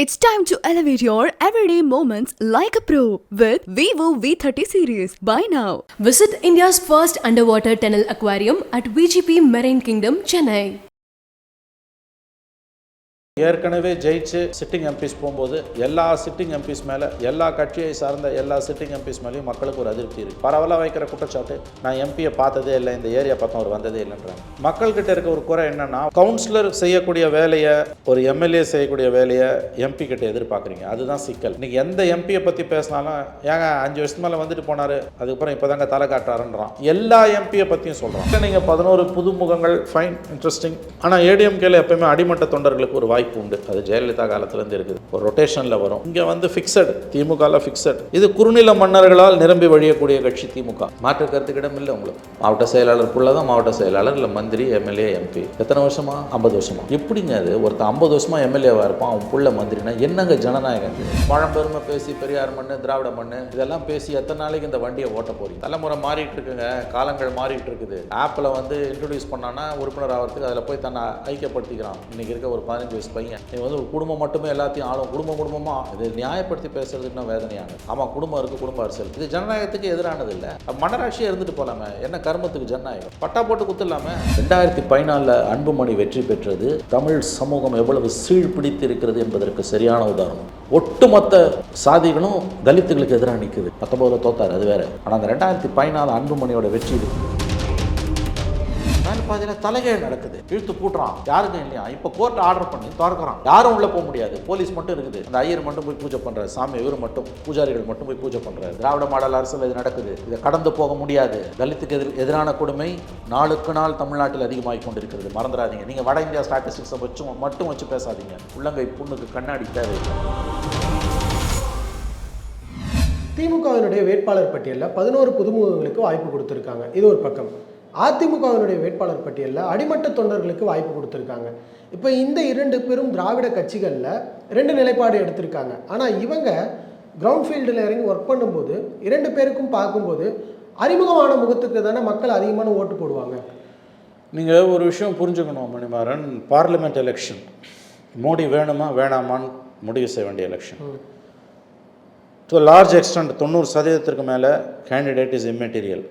It's time to elevate your everyday moments like a pro with Vivo V30 series. Buy now. Visit India's first underwater tunnel aquarium at VGP Marine Kingdom, Chennai. ஏற்கனவே ஜெயிச்சு sitting MPs போகும்போது எல்லா sitting MPs மேலே எல்லா கட்சியை சார்ந்த எல்லா sitting MPs மேலேயும் மக்களுக்கு ஒரு அதிருப்தி இருக்குது பரவலாக வைக்கிற குற்றச்சாட்டு நான் எம்பியை பார்த்ததே இல்லை இந்த ஏரியா பக்கம் அவர் வந்ததே இல்லைன்றாங்க. மக்கள்கிட்ட இருக்க ஒரு குறை என்னன்னா கவுன்சிலர் செய்யக்கூடிய வேலையை ஒரு எம்எல்ஏ செய்யக்கூடிய வேலையை எம்பி கிட்ட எதிர்பார்க்குறீங்க. அதுதான் சிக்கல். இன்னைக்கு எந்த எம்பியை பற்றி பேசினாலும் ஏங்க அஞ்சு வருஷத்து மேலே வந்துட்டு போனார் அதுக்கப்புறம் இப்போ தாங்க தலை காட்டுறாருன்றான். எல்லா எம்பியை பற்றியும் சொல்கிறோம் நீங்கள் பதினோரு புதுமுகங்கள் ஃபைன் இன்ட்ரெஸ்டிங் ஆனால் ஏடிஎம்கேல எப்பயுமே அடிமட்ட தொண்டர்களுக்கு ஒரு வாய்ப்பு உண்டு. அது ஜெயலலிதா காலத்துலேருந்து இருக்குது. ஒரு ரொட்டேஷனில் வரும். இங்கே வந்து ஃபிக்ஸட் திமுகவில் ஃபிக்ஸட் இது குறுநில மன்னர்களால் நிரம்பி வழியக்கூடிய கட்சி திமுக. மாற்று கருத்துக்கிடம் இல்லை உங்களுக்கு. மாவட்ட செயலாளருக்குள்ள தான் மாவட்ட செயலாளர் இல்லை மந்திரி எம்எல்ஏ எம்பி. எத்தனை வருஷமா? ஐம்பது வருஷமா. எப்படிங்க அது? ஒருத்தர் ஐம்பது வருஷமா எம்எல்ஏவாக இருப்பான் அவன் புள்ள மந்திரினா என்னங்க ஜனநாயகம் பழம்பெருமை பேசி பெரியார் மண்ணு திராவிட மண்ணு இதெல்லாம் பேசி எத்தனை நாளைக்கு இந்த வண்டியை ஓட்ட போறீங்க? தலைமுறை மாறிட்டு இருக்குங்க. காலங்கள் மாறிட்டு இருக்குது. ஆப்பில் வந்து இன்ட்ரடியூஸ் பண்ணானா உறுப்பினர் ஆகிறதுக்கு அதில் போய் தன்னை ஐக்கியப்படுத்திக்கிறான். இன்னைக்கு இருக்க ஒரு பதினஞ்சு வயசு பையன். நீ வந்து ஒரு குடும்பம் மட்டுமே எல்லாத்தையும் ஆளும் குடும்பம் குடும்பமாக இது நியாயப்படுத்தி பேசுறது இன்னும் வேதனையானது ஆமாம் குடும்பம் இருக்குது குடும்ப அரசியல் இது ஜனநாயகத்துக்கு எதிரானது இல்லை. மன்னராட்சியாக இருந்துட்டு போகலாமே என்ன கர்மத்துக்கு ஜனநாயகம்? பட்டா போட்டு குத்துலாமே ரெண்டாயிரத்தி பதினாலில் அன்புமணி வெற்றி பெற்றது. தமிழ் சமூகம் எவ்வளவு சீழ்பிடித்து இருக்கிறது என்பதற்கு சரியான உதாரணம். ஒட்டுமொத்த சாதிகளும் தலித்துகளுக்கு எதிராக நிற்குது பத்தொம்போதில் தோத்தார் அது வேற. ஆனால் அந்த ரெண்டாயிரத்தி பதினாலு அன்புமணியோட வெற்றி இருக்குது பார்த்தீங்கன்னா தலைகீழ் நடக்குது. இழுத்து கூட்டுறான் யாருக்கும் இல்லையா? இப்போ கோர்ட் ஆர்டர் பண்ணி திறக்கிறான் யாரும் உள்ளே போக முடியாது. போலீஸ் மட்டும் இருக்குது. அந்த ஐயர் மட்டும் போய் பூஜை பண்ணுறாரு சாமி இவர் மட்டும். பூஜாரிகள் மட்டும் போய் பூஜை பண்ணுறாரு திராவிட மாடல் அரசில் இது நடக்குது. இதை கடந்து போக முடியாது. தலித்துக்கு எதிர் எதிரான கொடுமை நாளுக்கு நாள் தமிழ்நாட்டில் அதிகமாகி கொண்டிருக்கிறது. மறந்துடாதீங்க. நீங்கள் வட இந்தியா ஸ்டாட்டிஸ்டிக்ஸை வச்சு மட்டும் வச்சு பேசாதீங்க. உள்ளங்கை புண்ணுக்கு கண்ணாடி தேவை. திமுகவினுடைய வேட்பாளர் பட்டியலில் பதினோரு புதுமுகங்களுக்கு வாய்ப்பு கொடுத்துருக்காங்க. இது ஒரு பக்கம். அதிமுகவினுடைய வேட்பாளர் பட்டியலில் அடிமட்ட தொண்டர்களுக்கு வாய்ப்பு கொடுத்துருக்காங்க. இப்போ இந்த இரண்டு பெரும் திராவிட கட்சிகளில் ரெண்டு நிலைப்பாடு எடுத்திருக்காங்க. ஆனால் இவங்க கிரவுண்ட் ஃபீல்டில் இறங்கி ஒர்க் பண்ணும்போது இரண்டு பேருக்கும் பார்க்கும்போது அறிமுகமான முகத்துக்கு தானே மக்கள் அதிகமான ஓட்டு போடுவாங்க. நீங்கள் ஒரு விஷயம் புரிஞ்சுக்கணும் மணிமாறன். பார்லிமெண்ட் எலெக்ஷன் மோடி வேணுமா வேணாமான்னு முடிவு செய்ய வேண்டிய எலெக்ஷன் டு லார்ஜ் எக்ஸ்டென்ட் தொண்ணூறு சதவீதத்திற்கு மேலே கேண்டிடேட் இஸ் இம்மெட்டீரியல்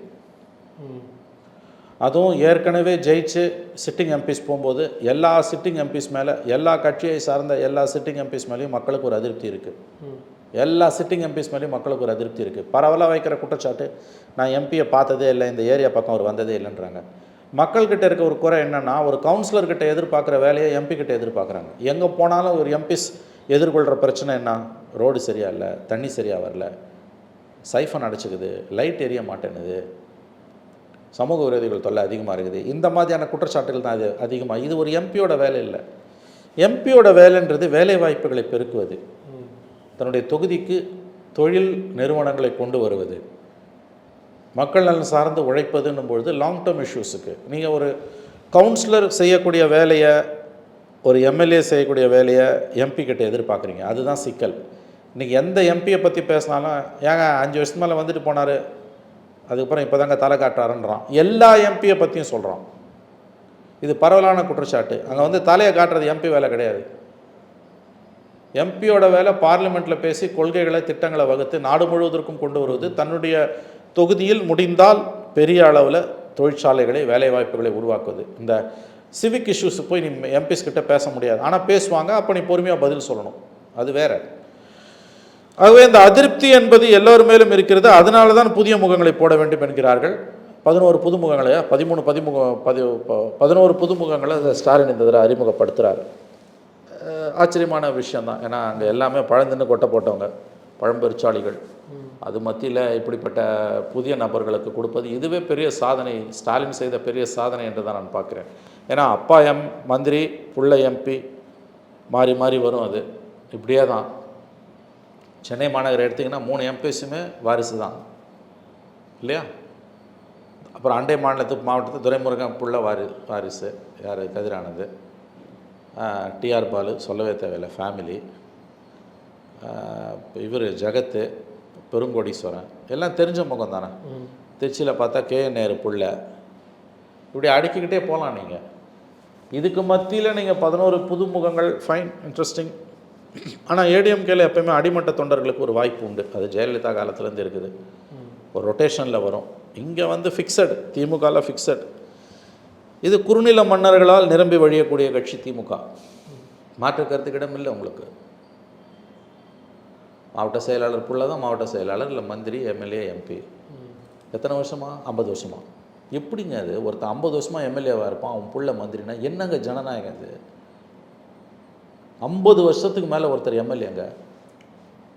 அதுவும் ஏற்கனவே ஜெயிச்சு சிட்டிங் எம்பிஸ் போகும்போது எல்லா சிட்டிங் எம்பிஸ் மேலே எல்லா கட்சியை சார்ந்த எல்லா சிட்டிங் எம்பிஸ் மேலேயும் மக்களுக்கு ஒரு அதிருப்தி இருக்குது எல்லா சிட்டிங் எம்பிஸ் மேலேயும் மக்களுக்கு ஒரு அதிருப்தி இருக்குது பரவலாக வைக்கிற குற்றச்சாட்டு நான் எம்பியை பார்த்ததே இல்லை இந்த ஏரியா பக்கம் அவர் வந்ததே இல்லைன்றாங்க. மக்கள்கிட்ட இருக்க ஒரு குறை என்னென்னா ஒரு கவுன்சிலர்கிட்ட எதிர்பார்க்குற வேலையை எம்பி கிட்ட எதிர்பார்க்குறாங்க. எங்கே போனாலும் ஒரு எம்பிஸ் எதிர்கொள்கிற பிரச்சனை என்ன? ரோடு சரியா இல்லை தண்ணி சரியாக வரல சைஃபன் அடைச்சிக்குது லைட் எரிய மாட்டேனுது சமூக விரோதிகள் தொல்லை அதிகமாக இருக்குது. இந்த மாதிரியான குற்றச்சாட்டுகள் தான் அது அதிகமாக இது ஒரு எம்பியோட வேலை இல்லை. எம்பியோட வேலைன்றது வேலை வாய்ப்புகளை பெருக்குவது. தன்னுடைய தொகுதிக்கு தொழில் நிறுவனங்களை கொண்டு வருவது. மக்கள் நலன் சார்ந்து உழைப்பதுன்னும் பொழுது லாங் டேர்ம் இஷ்யூஸுக்கு நீங்கள் ஒரு கவுன்சிலர் செய்யக்கூடிய வேலையை ஒரு எம்எல்ஏ செய்யக்கூடிய வேலையை எம்பி கிட்ட எதிர்பார்க்குறீங்க. அதுதான் சிக்கல். இன்றைக்கி எந்த எம்பியை பற்றி பேசினாலும் ஏங்க அஞ்சு வருஷத்து மேலே வந்துட்டு போனார். அதுக்கப்புறம் இப்போ தாங்க தலை காட்டுறாருன்றான். எல்லா எம்பியை பற்றியும் சொல்கிறான் இது பரவலான குற்றச்சாட்டு. அங்கே வந்து தலையை காட்டுறது எம்பி வேலை கிடையாது. எம்பியோட வேலை பார்லிமெண்ட்டில் பேசி கொள்கைகளை திட்டங்களை வகுத்து நாடு முழுவதற்கும் கொண்டு வருவது தன்னுடைய தொகுதியில் முடிந்தால் பெரிய அளவில் தொழிற்சாலைகளை வேலைவாய்ப்புகளை உருவாக்குவது. இந்த சிவிக் இஷ்யூஸ் போய் நீ எம்பிஸ் கிட்ட பேச முடியாது. ஆனால் பேசுவாங்க அப்போ நீ பொறுமையாக பதில் சொல்லணும். அது வேறு. ஆகவே இந்த அதிருப்தி என்பது எல்லோர் மேலும் இருக்கிறது. அதனால தான் புதிய முகங்களை போட வேண்டும் என்கிறார்கள். பதினோரு புதுமுகங்களை பதிமூணு பதிமுக பதி பதினோரு புதுமுகங்களை ஸ்டாலின் இந்த தடவை அறிமுகப்படுத்துகிறாரு ஆச்சரியமான விஷயந்தான் ஏன்னா அங்கே எல்லாமே பழந்தின்னு கொட்டை போட்டவங்க பழம்பெருச்சாளிகள். அது மத்தியில் இப்படிப்பட்ட புதிய நபர்களுக்கு கொடுப்பது இதுவே பெரிய சாதனை. ஸ்டாலின் செய்த பெரிய சாதனை என்று தான் நான் பார்க்குறேன். ஏன்னா அப்பா எம் மந்திரி புள்ள எம்பி மாறி மாறி வரும் அது. இப்படியே தான் சென்னை மாநகரம் எடுத்திங்கன்னா மூணு எம்பிஸுமே வாரிசு தான். இல்லையா? அப்புறம் அண்டை மாநிலத்துக்கு மாவட்டத்து துரைமுருகன் புள்ள வாரி வாரிசு யார்? கதிரானது. டிஆர் பாலு சொல்லவே தேவையில்லை ஃபேமிலி இவர் ஜெகத்து பெருங்கோடீஸ்வரன். எல்லாம் தெரிஞ்ச முகம் தானே? திருச்சியில் பார்த்தா கே நேரு புள்ள. இப்படி அடுக்கிக்கிட்டே போகலாம் நீங்கள் இதுக்கு மத்தியில் நீங்கள் பதினோரு புதுமுகங்கள் ஃபைன் இன்ட்ரெஸ்டிங் ஆனால் ஏடிஎம்கேல எப்பயுமே அடிமட்ட தொண்டர்களுக்கு ஒரு வாய்ப்பு உண்டு. அது ஜெயலலிதா காலத்துலேருந்து இருக்குது. ஒரு ரொட்டேஷனில் வரும். இங்கே வந்து ஃபிக்ஸட் திமுகவில் ஃபிக்ஸட் இது குறுநில மன்னர்களால் நிரம்பி வழியக்கூடிய கட்சி திமுக. மாற்று கருத்துக்கிடம் இல்லை உங்களுக்கு. மாவட்ட செயலாளர் புள்ள தான் மாவட்ட செயலாளர் இல்லை மந்திரி எம்எல்ஏ எம்பி எத்தனை வருஷமா? ஐம்பது வருஷமா. எப்படிங்க அது? ஒருத்தன் ஐம்பது வருஷமா எம்எல்ஏவாக இருப்பான் அவன் புள்ள மந்திரினா என்னங்க ஜனநாயகம் இது ஐம்பது வருஷத்துக்கு மேலே ஒருத்தர் எம்எல்ஏங்க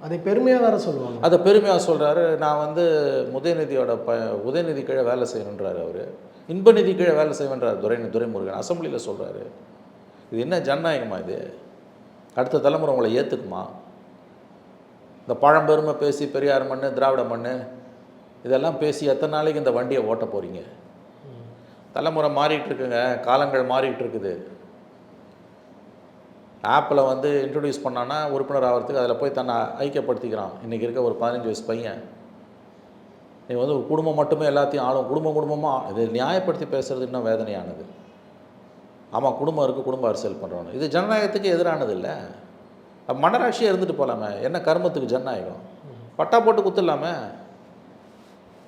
அதை பெருமையாக வேற சொல்லுவாங்க. அதை பெருமையாக சொல்கிறாரு நான் வந்து உதயநிதியோட ப உதயநிதி கீழே வேலை செய்யணுன்றாரு அவர். இன்பநிதி கீழே வேலை செய்வேன்றார் துரை துரைமுருகன். அசம்பிளியில் சொல்கிறாரு இது என்ன ஜனநாயகமா இது? அடுத்த தலைமுறை உங்களை ஏற்றுக்குமா இந்த பழம்பெருமை பேசி பெரியார் மண்ணு திராவிட மண்ணு இதெல்லாம் பேசி எத்தனை நாளைக்கு இந்த வண்டியை ஓட்ட போகிறீங்க தலைமுறை மாறிட்டு இருக்குங்க. காலங்கள் மாறிட்டு இருக்குது. ஆப்பில் வந்து இன்ட்ரடியூஸ் பண்ணான்னா உறுப்பினர் ஆகிறதுக்கு அதில் போய் தன்னை ஐக்கியப்படுத்திக்கிறான். இன்றைக்கி இருக்க ஒரு பதினஞ்சு வயசு பையன். நீ வந்து ஒரு குடும்பம் மட்டுமே எல்லாத்தையும் ஆளும். குடும்பம் குடும்பமாக இது நியாயப்படுத்தி பேசுகிறது இன்னும் வேதனையானது. ஆமாம் குடும்பம் இருக்குது குடும்ப அரசியல் பண்ணுறவனு இது ஜனநாயகத்துக்கு எதிரானது இல்லை. அப்ப இருந்துட்டு போகலாமே என்ன கர்மத்துக்கு ஜனநாயகம்? பட்டா போட்டு குத்துடலாமே.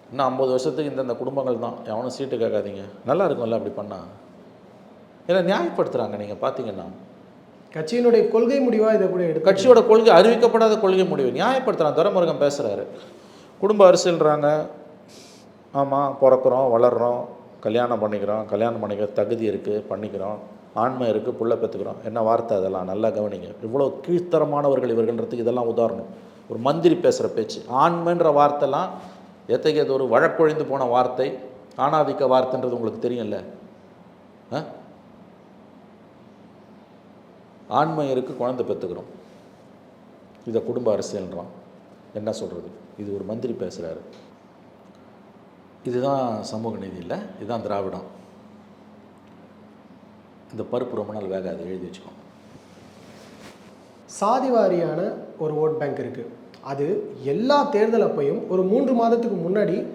இன்னும் ஐம்பது வருஷத்துக்கு இந்தந்த குடும்பங்கள் தான். எவனும் சீட்டு கேட்காதீங்க. நல்லா இருக்கும்ல அப்படி பண்ணால் இல்லை நியாயப்படுத்துகிறாங்க நீங்கள் பார்த்தீங்கன்னா கட்சியினுடைய கொள்கை முடிவாக இதை கூட எடுத்து கட்சியோட கொள்கை அறிவிக்கப்படாத கொள்கை முடிவு நியாயப்படுத்துகிறான் துரைமுருகன் பேசுகிறாரு குடும்ப அரசியல்றாங்க. ஆமாம் பிறக்கிறோம் வளர்கிறோம் கல்யாணம் பண்ணிக்கிறோம் கல்யாணம் பண்ணிக்கிற தகுதி இருக்குது பண்ணிக்கிறோம் ஆண்மை இருக்குது புள்ள பெற்றுக்கிறோம் என்ன வார்த்தை அதெல்லாம்? நல்லா கவனிங்க. இவ்வளோ கீழ்த்தரமானவர்கள் இவர்கள்ன்றதுக்கு இதெல்லாம் உதாரணம். ஒரு மந்திரி பேசுகிற பேச்சு. ஆண்மைன்ற வார்த்தைலாம் எத்தகையது ஒரு வழக்கொழிந்து போன வார்த்தை ஆணாதிக்க வார்த்தைன்றது உங்களுக்கு தெரியும்ல? ஆ? ஆண்மையருக்கு குழந்தை பெற்றுக்கிறோம். இதை குடும்ப அரசியல்ன்றான். என்ன சொல்கிறது இது ஒரு மந்திரி பேசுகிறாரு இதுதான் சமூக நீதி இல்லை இதுதான் திராவிடம். இந்த பருப்பு ரொம்ப நாள் வேகாது எழுதி வச்சுக்கோங்க. சாதி வாரியான ஒரு ஓட் பேங்க் இருக்குது அது எல்லா தேர்தல் அப்பையும் ஒரு மூன்று மாதத்துக்கு முன்னாடி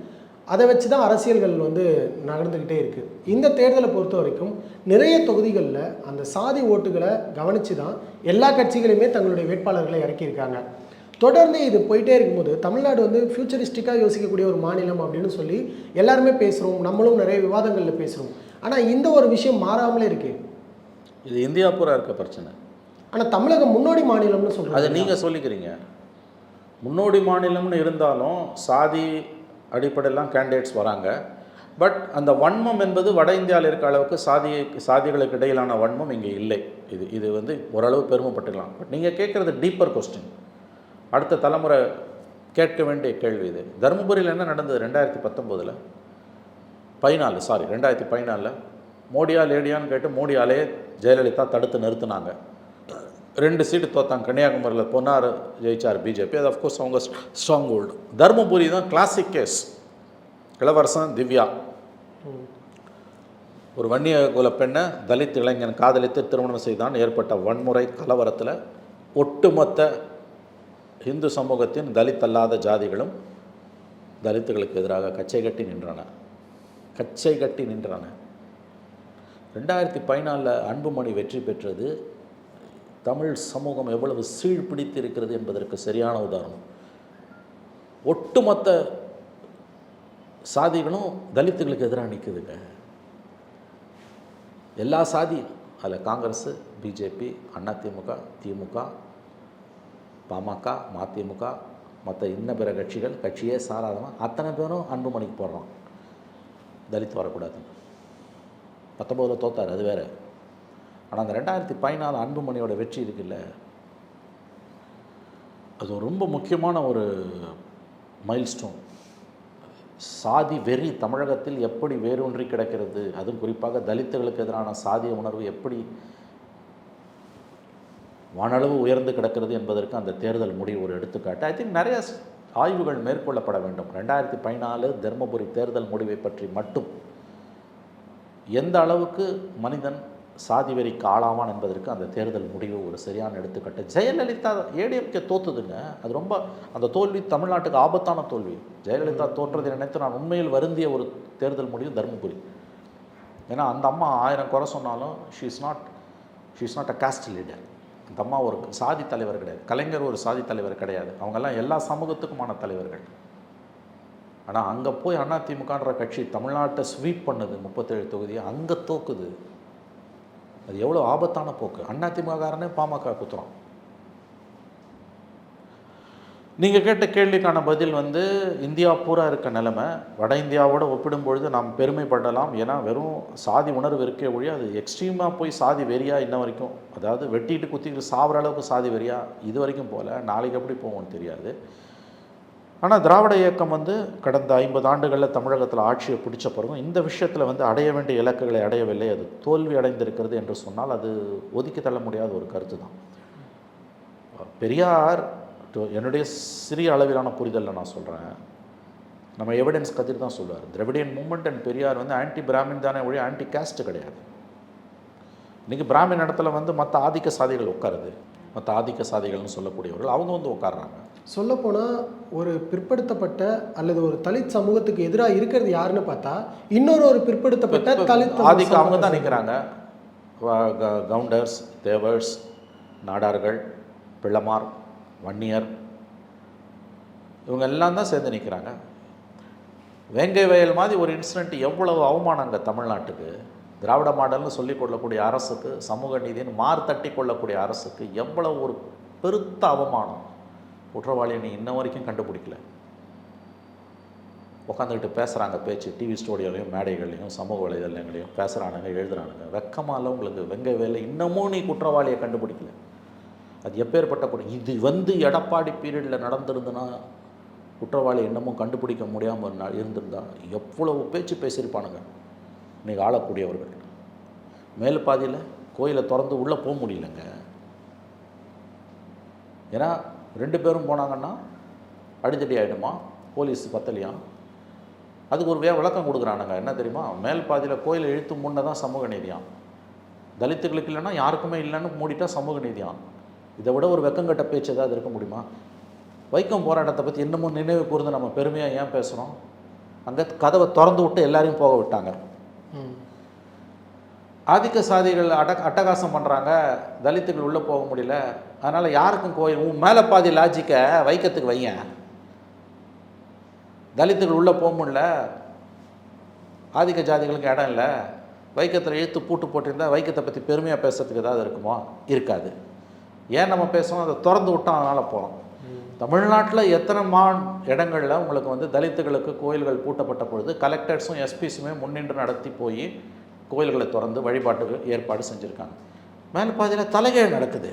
அதை வச்சு தான் அரசியல்கள் வந்து நகர்ந்துக்கிட்டே இருக்குது இந்த தேர்தலை பொறுத்த வரைக்கும் நிறைய தொகுதிகளில் அந்த சாதி ஓட்டுகளை கவனித்து தான் எல்லா கட்சிகளுமே தங்களுடைய வேட்பாளர்களை இறக்கியிருக்காங்க. தொடர்ந்து இது போயிட்டே இருக்கும்போது தமிழ்நாடு வந்து ஃபியூச்சரிஸ்டிக்காக யோசிக்கக்கூடிய ஒரு மாநிலம் அப்படின்னு சொல்லி எல்லாருமே பேசுகிறோம் நம்மளும் நிறைய விவாதங்களில் பேசுகிறோம் ஆனால் இந்த ஒரு விஷயம் மாறாமலே இருக்குது இது இந்தியா பூரா இருக்க பிரச்சனை. ஆனால் தமிழகம் முன்னோடி மாநிலம்னு அதை சொல்கிறாங்க நீங்கள் சொல்லிக்கிறீங்க. முன்னோடி மாநிலம்னு இருந்தாலும் சாதி அடிப்படையிலாம் கேண்டிடேட்ஸ் வராங்க. பட் அந்த வன்மம் என்பது வட இந்தியாவில் இருக்க அளவுக்கு சாதி சாதிகளுக்கு இடையிலான வன்மம் இங்கே இல்லை. இது இது வந்து ஓரளவு பெருமைப்பட்டுக்கலாம். பட் நீங்கள் கேட்குறது டீப்பர் கொஸ்டின் அடுத்த தலைமுறை கேட்க வேண்டிய கேள்வி இது. தருமபுரியில் என்ன நடந்தது ரெண்டாயிரத்தி பத்தொம்போதில்? பதினாலு சாரி ரெண்டாயிரத்தி பதினாலில் மோடியா லேடியான்னு கேட்டு மோடியாலே ஜெயலலிதா தடுத்து நிறுத்தினாங்க. ரெண்டு சீட்டு தோத்தாங்க. கன்னியாகுமரியில் பொன்னார் ஜெயிச்சார் பிஜேபி அது அஃப்கோர்ஸ் அவங்க ஸ்ட்ராங் ஹோல்டு தர்மபுரி தான் கிளாசிக் கேஸ் இளவரசன் திவ்யா. ஒரு வன்னிய குல பெண்ணை தலித் இளைஞன் காதலித்து திருமணம் செய்தான். ஏற்பட்ட வன்முறை கலவரத்தில் ஒட்டுமொத்த இந்து சமூகத்தின் தலித் அல்லாத ஜாதிகளும் தலித்துகளுக்கு எதிராக கச்சை கட்டி நின்றன. கச்சை கட்டி நின்றன. ரெண்டாயிரத்தி பதினாலில் அன்புமணி வெற்றி பெற்றது தமிழ் சமூகம் எவ்வளவு சீழ்பிடித்து இருக்கிறது என்பதற்கு சரியான உதாரணம். ஒட்டுமொத்த சாதிகளும் தலித்துகளுக்கு எதிராக நிற்குதுங்க. எல்லா சாதியும் அதில் காங்கிரஸ் பிஜேபி அதிமுக திமுக பாமக மதிமுக மற்ற இன்ன பிற கட்சிகள் கட்சியே சாராதவன் அத்தனை பேரும் அன்புமணிக்கு போடுறான். தலித் வரக்கூடாதுன்னு. பத்தொம்போதில் தோத்தார் அது வேறு. ஆனால் அந்த ரெண்டாயிரத்தி பதினாலு அன்புமணியோட வெற்றி இருக்குல்ல? அது ரொம்ப முக்கியமான ஒரு மைல்ஸ்டோன் சாதி வெறி தமிழகத்தில் எப்படி வேரூன்றி கிடக்கிறது? அதுவும் குறிப்பாக தலித்துகளுக்கு எதிரான சாதிய உணர்வு எப்படி வானளவு உயர்ந்து கிடக்கிறது என்பதற்கு அந்த தேர்தல் முடிவு ஒரு எடுத்துக்காட்டு. ஐ திங்க் நிறைய ஆய்வுகள் மேற்கொள்ளப்பட வேண்டும். ரெண்டாயிரத்தி பதினாலு தருமபுரி தேர்தல் முடிவை பற்றி மட்டும். எந்த அளவுக்கு மனிதன் சாதி வெறிக்கு ஆளாவான் என்பதற்கு அந்த தேர்தல் முடிவு ஒரு சரியான எடுத்துக்கட்டு. ஜெயலலிதா ஏடிஎம்கே தோத்துதுங்க. அது ரொம்ப அந்த தோல்வி தமிழ்நாட்டுக்கு ஆபத்தான தோல்வி. ஜெயலலிதா தோற்றதை நினைத்து நான் உண்மையில் வருந்திய ஒரு தேர்தல் முடிவு தருமபுரி. ஏன்னா அந்த அம்மா ஆயிரம் குறை சொன்னாலும் she is not she is not a caste leader அந்த அம்மா ஒரு சாதி தலைவர் கிடையாது. கலைஞர் ஒரு சாதி தலைவர் கிடையாது. அவங்கெல்லாம் எல்லா சமூகத்துக்குமான தலைவர்கள். ஆனால் அங்கே போய் அதிமுகன்ற கட்சி தமிழ்நாட்டை ஸ்வீப் பண்ணுது முப்பத்தேழு தொகுதியை அங்கே தோக்குது. அது எவ்வளோ ஆபத்தான போக்கு. அதிமுககாரனே பாமக குத்துறான். நீங்கள் கேட்ட கேள்விக்கான பதில் வந்து இந்தியா பூரா இருக்க நிலைமை. வட இந்தியாவோட ஒப்பிடும்பொழுது நாம் பெருமைப்படலாம். ஏன்னா வெறும் சாதி உணர்வு இருக்கே ஒழிய அது எக்ஸ்ட்ரீமாக போய் சாதி வெறியா இன்ன வரைக்கும். அதாவது வெட்டிட்டு குத்திட்டு சாவர அளவுக்கு சாதி வெறியா? இது வரைக்கும் போகல நாளைக்கு எப்படி போகும்னு தெரியாது. ஆனால் திராவிட இயக்கம் வந்து கடந்த ஐம்பது ஆண்டுகளில் தமிழகத்தில் ஆட்சியை பிடிச்ச பிறகும் இந்த விஷயத்தில் வந்து அடைய வேண்டிய இலக்குகளை அடையவில்லை. அது தோல்வி அடைந்திருக்கிறது என்று சொன்னால் அது ஒதுக்கி தள்ள முடியாத ஒரு கருத்து தான். பெரியார் என்னுடைய சிறிய அளவிலான புரிதலில் நான் சொல்கிறேன் நம்ம எவிடன்ஸ் கதிர் தான் சொல்லுவார். திராவிடியன் மூமெண்ட் அண்ட் பெரியார் வந்து ஆன்டி பிராமின் தானே ஒழிய ஆன்டி காஸ்ட் கிடையாது. இன்றைக்கி பிராமின் இடத்துல வந்து மற்ற ஆதிக்க சாதிகள் உட்காருது. மற்ற ஆதிக்க சாதிகள்னு சொல்லக்கூடியவர்கள் அவங்க வந்து உட்காடுறாங்க சொல்லப்போனால் ஒரு பிற்படுத்தப்பட்ட அல்லது ஒரு தலித் சமூகத்துக்கு எதிராக இருக்கிறது யாருன்னு பார்த்தா இன்னொரு ஒரு பிற்படுத்தப்பட்ட தலித் ஆதிக்க அவங்க தான் நிற்கிறாங்க கவுண்டர்ஸ் தேவர்ஸ் நாடார்கள் பிள்ளமார் வன்னியர் இவங்க எல்லாம் தான் சேர்ந்து நிற்கிறாங்க வேங்கை வயல் மாதிரி ஒரு இன்சிடெண்ட் எவ்வளவு அவமானங்க தமிழ்நாட்டுக்கு. திராவிட மாடல்னு சொல்லிக் கொள்ளக்கூடிய அரசுக்கு சமூக நீதின்னு மார் தட்டி கொள்ளக்கூடிய அரசுக்கு எவ்வளவு ஒரு பெருத்த அவமானம். குற்றவாளியை நீ இன்ன வரைக்கும் கண்டுபிடிக்கல. உட்காந்துக்கிட்டு பேசுகிறாங்க பேச்சு டிவி ஸ்டூடியோலையும் மேடைகள்லையும் சமூக வலைதளங்களையும் பேசுகிறானுங்க எழுதுறானுங்க. வெக்கமால உங்களுக்கு வெங்க வேலை இன்னமும் நீ குற்றவாளியை கண்டுபிடிக்கல. அது எப்பேற்பட்ட குற்றம் இது வந்து எடப்பாடி பீரியடில் நடந்திருந்துன்னா குற்றவாளி இன்னமும் கண்டுபிடிக்க முடியாமல் இருந்திருந்தா எவ்வளவு பேச்சு பேசியிருப்பானுங்க. இன்றைக்கி ஆளக்கூடியவர்கள். மேல் பாதியில் கோயிலை திறந்து உள்ளே போக முடியலங்க. ஏன்னா ரெண்டு பேரும் போனாங்கன்னா அடித்தடி ஆகிடுமா போலீஸ் பத்தலையா? அதுக்கு ஒரு வே விளக்கம் கொடுக்குறானுங்க. என்ன தெரியுமா? மேல் பாதியில் கோயிலை இழுத்து முன்னே தான் சமூக நீதியாம் தலித்துகளுக்கு இல்லைன்னா யாருக்குமே இல்லைன்னு மூடிட்டா சமூக நீதியாம் இதை விட ஒரு வெக்கங்கட்ட பேச்சு ஏதாவது இருக்க முடியுமா? வைக்கம் போராட்டத்தை பற்றி இன்னமும் நினைவு கூர்ந்து நம்ம பெருமையாக ஏன் பேசுகிறோம் அங்கே கதவை திறந்து விட்டு எல்லாரையும் போக விட்டாங்க. ஆதிக்க சாதிகள் அட அட்டகாசம் பண்ணுறாங்க தலித்துகள் உள்ளே போக முடியல. அதனால் யாருக்கும் கோயில் உன் மேலே பாதி லாஜிக்கை வைக்கத்துக்கு வையேன். தலித்துகள் உள்ளே போக முடியல. ஆதிக்க ஜாதிகளுக்கு இடம் இல்லை. வைக்கத்தில் இழுத்து பூட்டு போட்டிருந்தா வைக்கத்தை பற்றி பெருமையாக பேசுறதுக்கு ஏதாவது இருக்குமா? இருக்காது. ஏன் நம்ம பேசுவோம் அதை திறந்து விட்டோம் அதனால் போகிறோம் தமிழ்நாட்டில் எத்தனை மா இடங்களில் உங்களுக்கு வந்து தலித்துகளுக்கு கோயில்கள் பூட்டப்பட்ட பொழுது கலெக்டர்ஸும் எஸ்பிஸுமே முன்னின்று நடத்தி போய் கோயில்களை திறந்து வழிபாட்டுக்கு ஏற்பாடு செஞ்சுருக்காங்க. மேலே பார்த்தீங்கன்னா தலைகீழ் நடக்குது.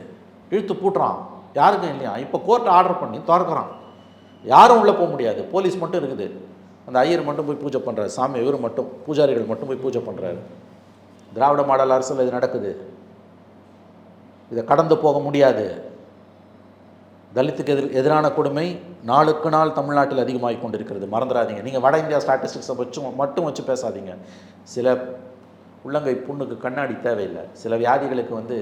இழுத்து பூட்டுறான். யாருக்கும் இல்லையா? இப்போ கோர்ட் ஆர்டர் பண்ணி திறக்கிறான். யாரும் உள்ளே போக முடியாது. போலீஸ் மட்டும் இருக்குது. அந்த ஐயர் மட்டும் போய் பூஜை பண்ணுறாரு சாமி இவர் மட்டும். பூஜாரிகள் மட்டும் போய் பூஜை பண்ணுறாரு திராவிட மாடல் அரசில் இது நடக்குது. இதை கடந்து போக முடியாது. தலித்துக்கு எதிர் எதிரான கொடுமை நாளுக்கு நாள் தமிழ்நாட்டில் அதிகமாகி கொண்டிருக்கிறது. மறந்துடாதீங்க. நீங்கள் வட இந்தியா ஸ்டாட்டிஸ்டிக்ஸை வச்சு மட்டும் வச்சு பேசாதீங்க. சில உள்ளங்கை புண்ணுக்கு கண்ணாடி தேவையில்லை. சில வியாதிகளுக்கு வந்து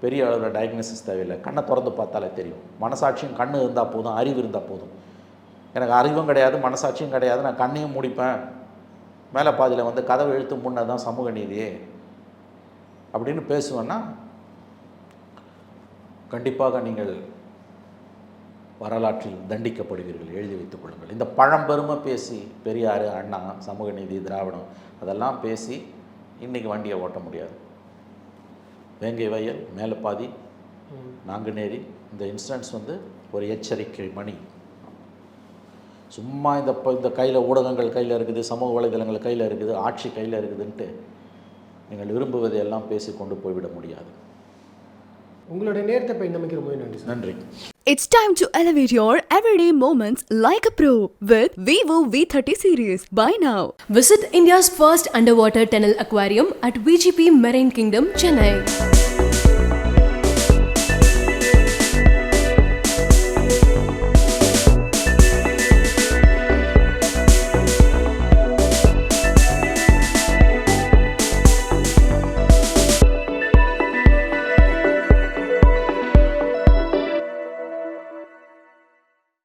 பெரிய அளவில் டயக்னோசிஸ் தேவையில்லை. கண்ணை திறந்து பார்த்தாலே தெரியும். மனசாட்சியும் கண்ணு இருந்தால் போதும் அறிவு இருந்தால் போதும். எனக்கு அறிவும் கிடையாது மனசாட்சியும் கிடையாது. நான் கண்ணையும் முடிப்பேன். மேலே பாதியில் வந்து கதவை எழுத்து முன்னே தான் சமூக நீதி அப்படின்னு பேசுவேன்னா கண்டிப்பாக நீங்கள் வரலாற்றில் தண்டிக்கப்படுவீர்கள். எழுதி வைத்துக் கொள்ளுங்கள். இந்த பழம்பெருமை பேசி பெரியார் அண்ணா சமூக நீதி திராவிடம் அதெல்லாம் பேசி இன்றைக்கி வண்டியை ஓட்ட முடியாது. வேங்கை வயல் மேலப்பாதி நாங்குநேரி இந்த இன்சிடென்ட்ஸ் வந்து ஒரு எச்சரிக்கை மணி. சும்மா இந்த இப்போ இந்த கையில் ஊடகங்கள் கையில் இருக்குது சமூக வலைதளங்கள் கையில் இருக்குது ஆட்சி கையில் இருக்குதுன்ட்டு நீங்கள் விரும்புவதை எல்லாம் பேசி கொண்டு போய்விட முடியாது. உங்களுடைய நேரத்தை இன்னமைக்கு ரொம்ப நன்றி நன்றி It's time to elevate your everyday moments like a pro with Vivo V30 series. Buy now. Visit India's first underwater tunnel aquarium at VGP Marine Kingdom, Chennai.